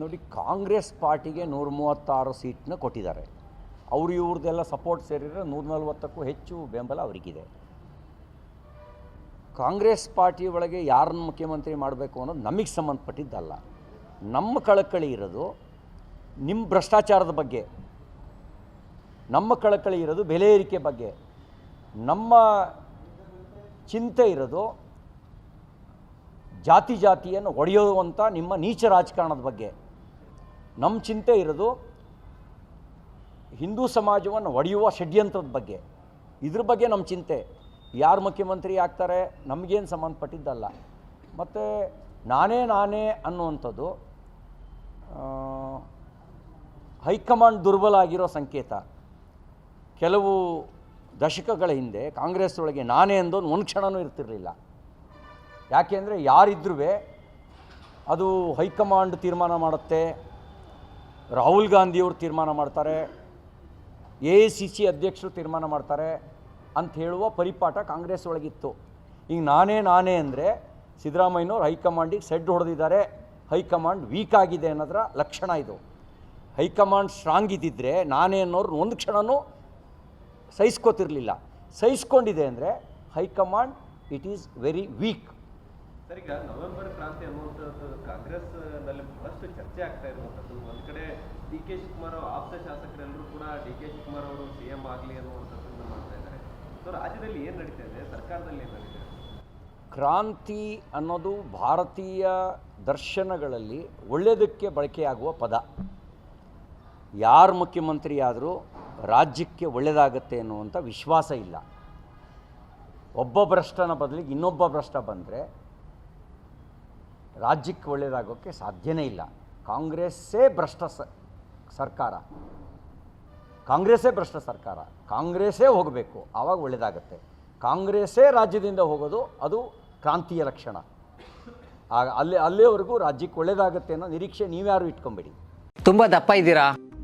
ನೋಡಿ, ಕಾಂಗ್ರೆಸ್ ಪಾರ್ಟಿಗೆ ನೂರ ಮೂವತ್ತಾರು ಸೀಟ್ನ ಕೊಟ್ಟಿದ್ದಾರೆ. ಅವರು ಇವ್ರದ್ದೆಲ್ಲ ಸಪೋರ್ಟ್ ಸೇರಿದರೆ ನೂರ ನಲ್ವತ್ತಕ್ಕೂ ಹೆಚ್ಚು ಬೆಂಬಲ ಅವರಿಗಿದೆ. ಕಾಂಗ್ರೆಸ್ ಪಾರ್ಟಿ ಒಳಗೆ ಯಾರನ್ನು ಮುಖ್ಯಮಂತ್ರಿ ಮಾಡಬೇಕು ಅನ್ನೋದು ನಮಗೆ ಸಂಬಂಧಪಟ್ಟಿದ್ದಲ್ಲ. ನಮ್ಮ ಕಳಕಳಿ ಇರೋದು ನಿಮ್ಮ ಭ್ರಷ್ಟಾಚಾರದ ಬಗ್ಗೆ. ನಮ್ಮ ಕಳಕಳಿ ಇರೋದು ಬೆಲೆ ಏರಿಕೆ ಬಗ್ಗೆ. ನಮ್ಮ ಚಿಂತೆ ಇರೋದು ಜಾತಿ ಜಾತಿಯನ್ನು ಒಡೆಯುವಂಥ ನಿಮ್ಮ ನೀಚ ರಾಜಕಾರಣದ ಬಗ್ಗೆ. ನಮ್ಮ ಚಿಂತೆ ಇರೋದು ಹಿಂದೂ ಸಮಾಜವನ್ನು ಒಡೆಯುವ ಷಡ್ಯಂತ್ರದ ಬಗ್ಗೆ. ಇದ್ರ ಬಗ್ಗೆ ನಮ್ಮ ಚಿಂತೆ. ಯಾರು ಮುಖ್ಯಮಂತ್ರಿ ಆಗ್ತಾರೆ ನಮಗೇನು ಸಂಬಂಧಪಟ್ಟಿದ್ದಲ್ಲ. ಮತ್ತು ನಾನೇ ನಾನೇ ಅನ್ನುವಂಥದ್ದು ಹೈಕಮಾಂಡ್ ದುರ್ಬಲ ಆಗಿರೋ ಸಂಕೇತ. ಕೆಲವು ದಶಕಗಳ ಹಿಂದೆ ಕಾಂಗ್ರೆಸ್ ಒಳಗೆ ನಾನೇ ಅಂದೋನು ಒಂದು ಕ್ಷಣನೂ ಇರ್ತಿರಲಿಲ್ಲ. ಯಾಕೆಂದರೆ ಯಾರಿದ್ರೂ ಅದು ಹೈಕಮಾಂಡ್ ತೀರ್ಮಾನ ಮಾಡುತ್ತೆ ರಾಹುಲ್ ಗಾಂಧಿಯವರು ತೀರ್ಮಾನ ಮಾಡ್ತಾರೆ, ಎ ಸಿ ಸಿ ಅಧ್ಯಕ್ಷರು ತೀರ್ಮಾನ ಮಾಡ್ತಾರೆ ಅಂತ ಹೇಳುವ ಪರಿಪಾಠ ಕಾಂಗ್ರೆಸ್ ಒಳಗಿತ್ತು. ಈಗ ನಾನೇ ನಾನೇ ಅಂದರೆ ಸಿದ್ದರಾಮಯ್ಯನವ್ರು ಹೈಕಮಾಂಡಿಗೆ ಸೆಡ್ ಹೊಡೆದಿದ್ದಾರೆ, ಹೈಕಮಾಂಡ್ ವೀಕ್ ಆಗಿದೆ ಅನ್ನೋದರ ಲಕ್ಷಣ ಇದು. ಹೈಕಮಾಂಡ್ ಸ್ಟ್ರಾಂಗ್ ಇದ್ದಿದ್ದರೆ ನಾನೇ ಅನ್ನೋರು ಒಂದು ಕ್ಷಣವೂ ಸಹಿಸ್ಕೋತಿರಲಿಲ್ಲ. ಸಹಿಸ್ಕೊಂಡಿದೆ ಅಂದರೆ high command, it is very weak. Sir, ಈಗ ನವೆಂಬರ್ ಕ್ರಾಂತಿ ಅನ್ನುವಂಥದ್ದು ಕಾಂಗ್ರೆಸ್ನಲ್ಲಿ ಬಹಳಷ್ಟು ಚರ್ಚೆ ಆಗ್ತಾ ಇರುವಂತದ್ದು ಒಂದ್ ಕಡೆ ಡಿ ಕೆ ಶಿವಕುಮಾರ್ ಆಪ್ತ ಶಾಸಕರೆಲ್ಲರೂ ಕೂಡ ಡಿ ಕೆ ಶಿವಕುಮಾರ್ ಅವರು ಸಿ ಎಂ ಆಗಲಿ ಅನ್ನುವಂಥದ್ದನ್ನು ಮಾಡ್ತಾ ಇದ್ದಾರೆ. ಸೊ, ರಾಜ್ಯದಲ್ಲಿ ಏನು ನಡೀತಾ ಇದೆ? ಸರ್ಕಾರದಲ್ಲಿ ಏನು ನಡೀತಾ ಇದೆ? ಕ್ರಾಂತಿ ಅನ್ನೋದು ಭಾರತೀಯ ದರ್ಶನಗಳಲ್ಲಿ ಒಳ್ಳೆಯದಕ್ಕೆ ಬಳಕೆಯಾಗುವ ಪದ. ಯಾರು ಮುಖ್ಯಮಂತ್ರಿ ಆದರೂ ರಾಜ್ಯಕ್ಕೆ ಒಳ್ಳೆಯದಾಗತ್ತೆ ಅನ್ನುವಂಥ ವಿಶ್ವಾಸ ಇಲ್ಲ. ಒಬ್ಬ ಭ್ರಷ್ಟನ ಬದಲಿಗೆ ಇನ್ನೊಬ್ಬ ಭ್ರಷ್ಟ ಬಂದರೆ ರಾಜ್ಯಕ್ಕೆ ಒಳ್ಳೆಯದಾಗೋಕ್ಕೆ ಸಾಧ್ಯನೇ ಇಲ್ಲ. ಕಾಂಗ್ರೆಸ್ಸೇ ಭ್ರಷ್ಟ ಸರ್ಕಾರ. ಕಾಂಗ್ರೆಸ್ಸೇ ಭ್ರಷ್ಟ ಸರ್ಕಾರ. ಕಾಂಗ್ರೆಸ್ಸೇ ಹೋಗಬೇಕು, ಆವಾಗ ಒಳ್ಳೆಯದಾಗತ್ತೆ ಕಾಂಗ್ರೆಸ್ಸೇ ರಾಜ್ಯದಿಂದ ಹೋಗೋದು, ಅದು ಕ್ರಾಂತಿಯ ಲಕ್ಷಣ. ಆಗ ಅಲ್ಲಿ ಅಲ್ಲಿಯವರೆಗೂ ರಾಜ್ಯಕ್ಕೆ ಒಳ್ಳೆಯದಾಗತ್ತೆ ಅನ್ನೋ ನಿರೀಕ್ಷೆ ನೀವ್ಯಾರು ಇಟ್ಕೊಂಬೇಡಿ. ತುಂಬಾ ದಪ್ಪ ಇದ್ದೀರಾ?